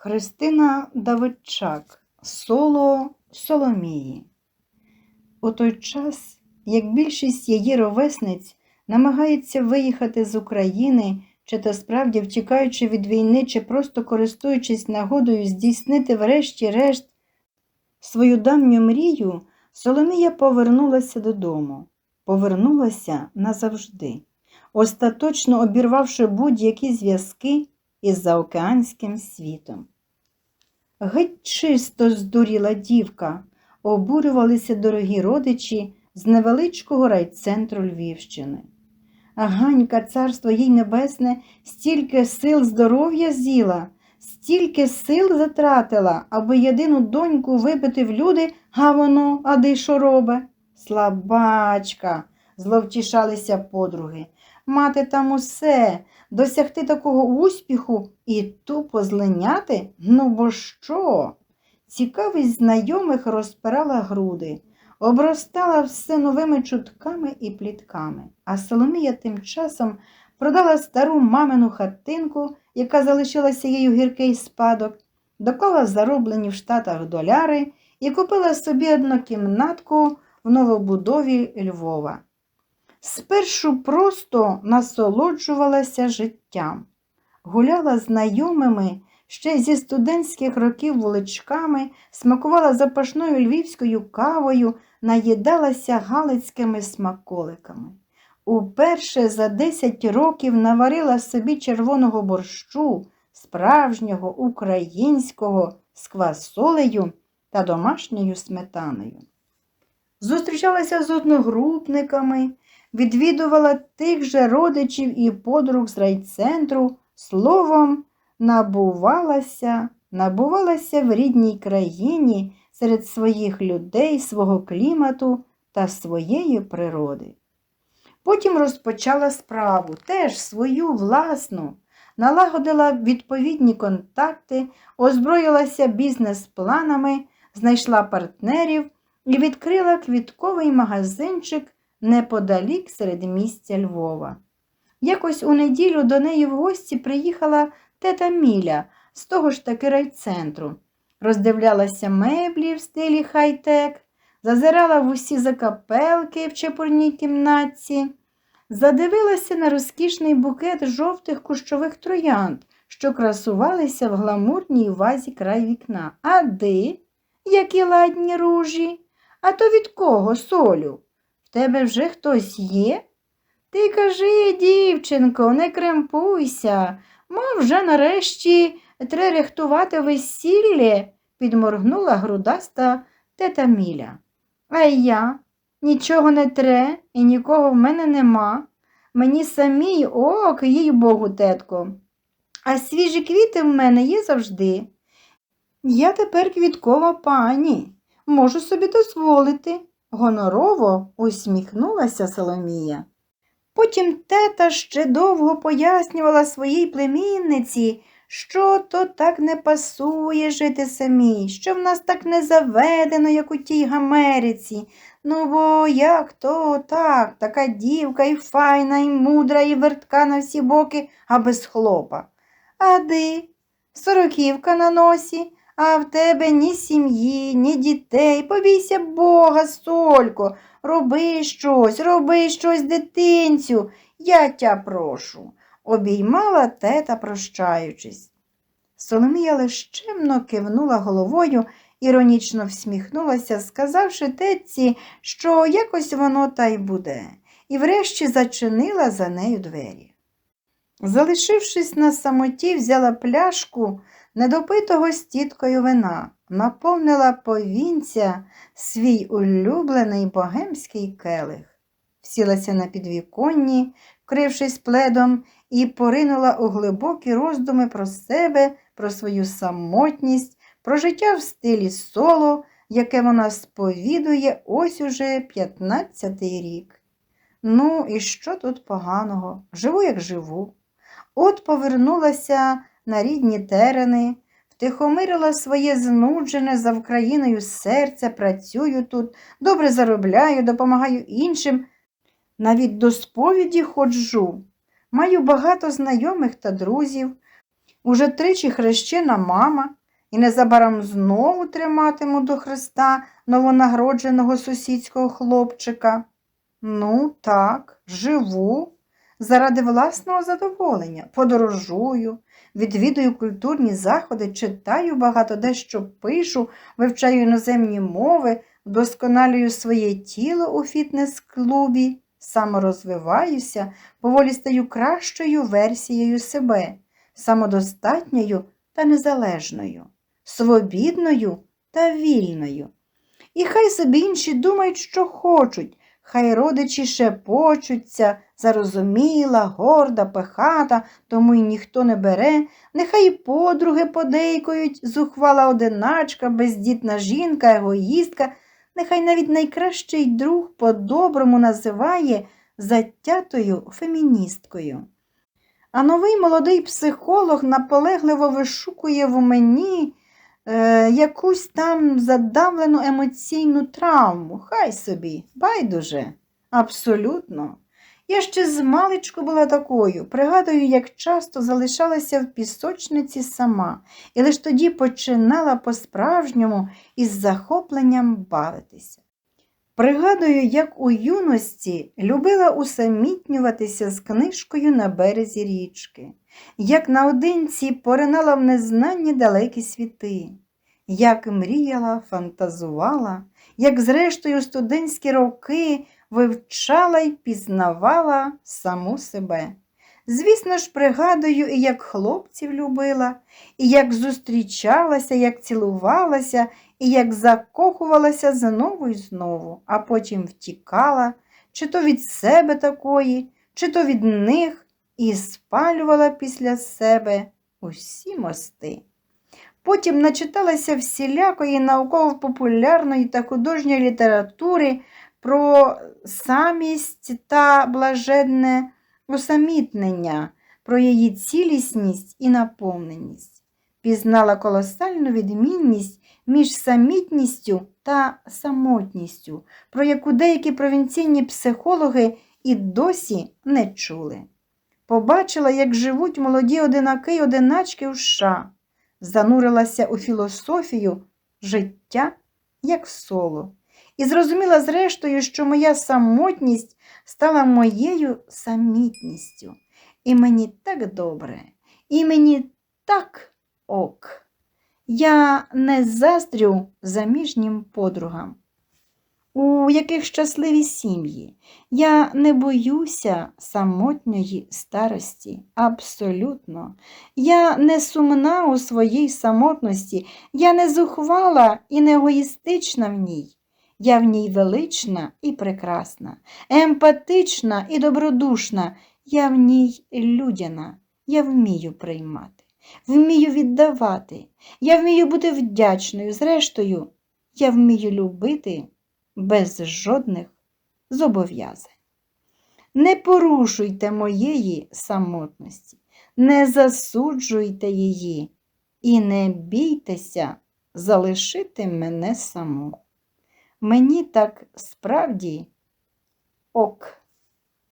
Христина Давидчак, соло Соломії. У той час, як більшість її ровесниць намагається виїхати з України, чи то справді втікаючи від війни, чи просто користуючись нагодою здійснити врешті-решт свою давню мрію, Соломія повернулася додому. Повернулася назавжди, остаточно обірвавши будь-які зв'язки із заокеанським світом. Геть чисто здуріла дівка, обурювалися дорогі родичі з невеличкого райцентру Львівщини. Ганька, царство їй небесне, стільки сил здоров'я з'їла, стільки сил затратила, аби єдину доньку вибити в люди, а воно, ади що робе? Слабачка, зловтішалися подруги. Мати там усе, досягти такого успіху і тупо злиняти? Ну бо що? Цікавість знайомих розпирала груди, обростала все новими чутками і плітками, а Соломія тим часом продала стару мамину хатинку, яка залишилася їй у гіркий спадок, доклала зароблені в Штатах доляри і купила собі однокімнатку в новобудові Львова. Спершу просто насолоджувалася життям, гуляла знайомими ще зі студентських років вуличками, смакувала запашною львівською кавою, наїдалася галицькими смаколиками. Уперше за 10 років наварила собі червоного борщу, справжнього українського з квасолею та домашньою сметаною. Зустрічалася з одногрупниками, відвідувала тих же родичів і подруг з райцентру, словом, набувалася, набувалася в рідній країні серед своїх людей, свого клімату та своєї природи. Потім розпочала справу, теж свою власну, налагодила відповідні контакти, озброїлася бізнес-планами, знайшла партнерів і відкрила квітковий магазинчик неподалік серед місця Львова. Якось у неділю до неї в гості приїхала тета Міля з того ж таки райцентру, роздивлялася меблі в стилі хай-тек, зазирала в усі закапелки в чепурній кімнатці, задивилася на розкішний букет жовтих кущових троянд, що красувалися в гламурній вазі край вікна. А ди, які ладні ружі, а то від кого солю? В тебе вже хтось є? Ти кажи, дівчинко, не кремпуйся, мов вже нарешті тре рихтувати весілля, підморгнула грудаста тета Міля. А я нічого не тре і нікого в мене нема. Мені самій ок, їй богу, тетко. А свіжі квіти в мене є завжди. Я тепер квіткова пані, можу собі дозволити, гонорово усміхнулася Соломія. Потім тета ще довго пояснювала своїй племінниці, що то так не пасує жити самій, що в нас так не заведено, як у тій Гамериці. Ну, бо як то так, така дівка і файна, і мудра, і вертка на всі боки, а без хлопа. А ди, сороківка на носі, а в тебе ні сім'ї, ні дітей. Побійся Бога, солько, роби щось, роби щось, дитинцю, я тя прошу, обіймала тета, прощаючись. Соломія лиш чемно кивнула головою, іронічно всміхнулася, сказавши тетці, що якось воно та й буде, і врешті зачинила за нею двері. Залишившись на самоті, взяла пляшку недопитого з тіткою вина, наповнила повінця свій улюблений богемський келих, сілася на підвіконні, вкрившись пледом, і поринула у глибокі роздуми про себе, про свою самотність, про життя в стилі соло, яке вона сповідує ось уже п'ятнадцятий рік. Ну, і що тут поганого? Живу, як живу. От повернулася на рідні терени, втихомирила своє знуджене за Вкраїною серце, працюю тут, добре заробляю, допомагаю іншим. Навіть до сповіді ходжу. Маю багато знайомих та друзів. Уже тричі хрещена мама, і незабаром знову триматиму до хреста новонагродженого сусідського хлопчика. Ну, так, живу. Заради власного задоволення, подорожую, відвідую культурні заходи, читаю багато дещо пишу, вивчаю іноземні мови, вдосконалюю своє тіло у фітнес-клубі, саморозвиваюся, поволі стаю кращою версією себе, самодостатньою та незалежною, свобідною та вільною. І хай собі інші думають, що хочуть, хай родичі шепочуться, зарозуміла, горда, пехата, тому й ніхто не бере, нехай подруги подейкують, зухвала одиначка, бездітна жінка, егоїстка, нехай навіть найкращий друг по-доброму називає затятою феміністкою. А новий молодий психолог наполегливо вишукує в мені е, якусь там задавлену емоційну травму. Хай собі, байдуже, абсолютно. Я ще з маличку була такою. Пригадую, як часто залишалася в пісочниці сама, і лише тоді починала по-справжньому із захопленням бавитися. Пригадую, як у юності любила усамітнюватися з книжкою на березі річки, як наодинці поринала в незнанні далекі світи, як мріяла, фантазувала, як зрештою студентські роки вивчала й пізнавала саму себе. Звісно ж, пригадую, і як хлопців любила, і як зустрічалася, як цілувалася, і як закохувалася знову й знову, а потім втікала, чи то від себе такої, чи то від них, і спалювала після себе усі мости. Потім начиталася всілякої науково-популярної та художньої літератури про самість та блаженне усамітнення, про її цілісність і наповненість, пізнала колосальну відмінність між самітністю та самотністю, про яку деякі провінційні психологи і досі не чули. Побачила, як живуть молоді одинаки й одиначки в США, занурилася у філософію життя як соло. І зрозуміла зрештою, що моя самотність стала моєю самітністю. І мені так добре, і мені так ок. Я не заздрю заміжнім подругам, у яких щасливі сім'ї. Я не боюся самотньої старості. Абсолютно. Я не сумна у своїй самотності, я не зухвала і не егоїстична в ній. Я в ній велична і прекрасна, емпатична і добродушна, я в ній людяна, я вмію приймати, вмію віддавати, я вмію бути вдячною. Зрештою, я вмію любити без жодних зобов'язань. Не порушуйте моєї самотності, не засуджуйте її і не бійтеся залишити мене саму. Мені так справді ок.